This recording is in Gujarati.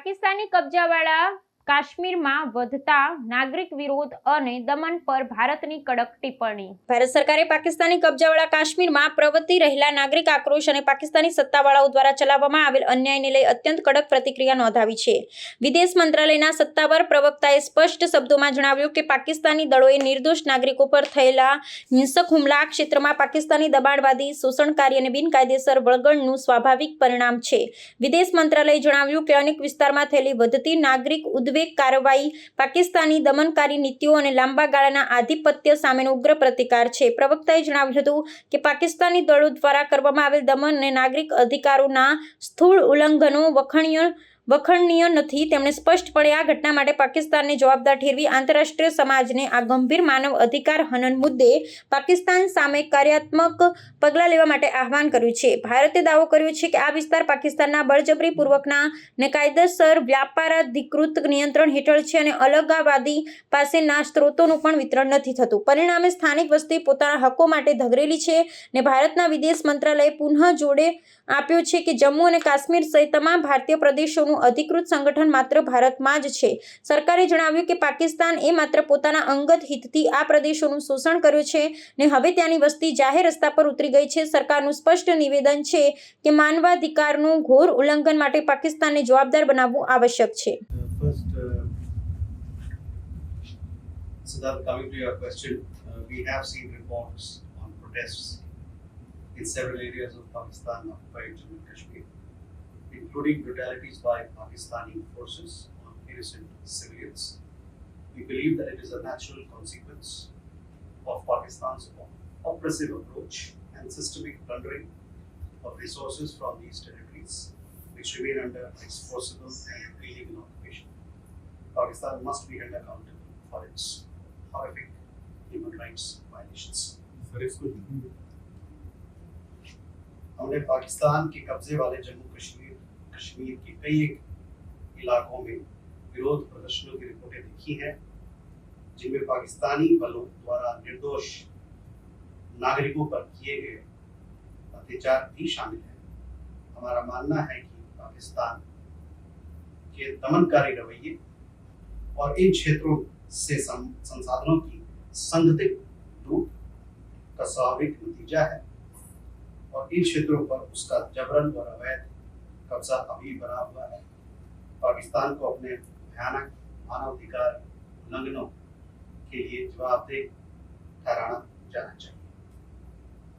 પાકિસ્તાની કબજાવાળા કાશ્મીરમાં વધતા નાગરિક વિરોધ અને દમન પર ભારતની કડક ટિપ્પણી. ભારત સરકારે પાકિસ્તાની કબજાવાળા કાશ્મીરમાં પ્રવર્તી રહેલા નાગરિક આક્રોશ અને પાકિસ્તાની સત્તાવાળાઓ દ્વારા ચલાવવામાં આવેલ અન્યાયને લઈ અત્યંત કડક પ્રતિક્રિયા નોંધાવી છે. વિદેશ મંત્રાલયના સત્તાવાર પ્રવક્તાએ સ્પષ્ટ શબ્દોમાં જણાવ્યું કે પાકિસ્તાની દળોએ નિર્દોષ નાગરિકો પર થયેલા હિંસક હુમલા ક્ષેત્રમાં પાકિસ્તાની દબાણવાદી, શોષણકારી અને બિનકાયદેસર વળગણનું સ્વાભાવિક પરિણામ છે. વિદેશ મંત્રાલયે જણાવ્યું કે અનેક વિસ્તારમાં થયેલી વધતી નાગરિક ઉદ્વેગ કાર્યવાહી પાકિસ્તાની દમનકારી નીતિઓ અને લાંબા ગાળાના આધિપત્ય સામેનો ઉગ્ર પ્રતિકાર છે. પ્રવક્તાએ જણાવ્યું હતું કે પાકિસ્તાની દળો દ્વારા કરવામાં આવેલ દમન અને નાગરિક અધિકારોના સ્થૂળ ઉલ્લંઘનો વખણીય વખણનીય નથી. તેમણે સ્પષ્ટપણે આ ઘટના માટે પાકિસ્તાનને જવાબદાર ઠેરવી આંતરરાષ્ટ્રીય સમાજને આ ગંભીર માનવ અધિકાર હનન મુદ્દે પાકિસ્તાન સામે કાર્યાત્મક પગલાં લેવા માટે આહવાન કર્યું છે. ભારતે દાવો કર્યો છે કે આ વિસ્તાર પાકિસ્તાનના બળજબરીપૂર્વકના ને કાયદેસર વ્યાપારાધિકૃત નિયંત્રણ હેઠળ છે અને અલગાવાદી પાસેના સ્ત્રોતોનું પણ વિતરણ નથી થતું. પરિણામે સ્થાનિક વસ્તી પોતાના હકો માટે ધગરેલી છે ને ભારતના વિદેશ મંત્રાલયે પુનઃ જોડે આપ્યો છે કે જમ્મુ અને કાશ્મીર સહિત તમામ ભારતીય પ્રદેશોનું અધિકૃત સંગઠન માત્ર ભારતમાં જ છે. સરકારે જણાવ્યું કે પાકિસ્તાન એ માત્ર પોતાના અંગત હિતથી આ પ્રદેશોનું શોષણ કર્યું છે ને હવે ત્યાંની વસ્તી જાહેર રસ્તા પર ઉતરી ગઈ છે. સરકારનું સ્પષ્ટ નિવેદન છે કે માનવાધિકારનું ઘોર ઉલ્લંઘન માટે પાકિસ્તાનને જવાબદાર બનાવવું આવશ્યક છે. Uh, Siddharth, coming to your question, uh, we have seen reports on protests in several areas of Pakistan occupied Jammu and Kashmir, including brutalities by Pakistani forces on innocent civilians. We believe that it is a natural consequence of Pakistan's oppressive approach and systemic plundering of resources from these territories, which remain under its forcible and illegal occupation. Pakistan must be held accountable for its horrific human rights violations. Sir इसको हिंदी में हमने पाकिस्तान के कब्जे वाले जम्मू कश्मीर कश्मीर के कई इलाकों में विरोध प्रदर्शनों की रिपोर्टें देखी हैं, जिनमें पाकिस्तानी बलों द्वारा निर्दोष नागरिकों पर किए गए अत्याचार भी शामिल है। हमारा मानना है कि पाकिस्तान के दमनकारी रवैये और इन क्षेत्रों से संसाधनों की संगठित लूट का स्वाभाविक नतीजा है और इन क्षेत्रों पर उसका जबरन और अवैध कब्जा अभी बना हुआ है पाकिस्तान को अपने भयानक मानवाधिकार उल्लंघनों के लिए जवाबदेह ठहराना जाना चाहिए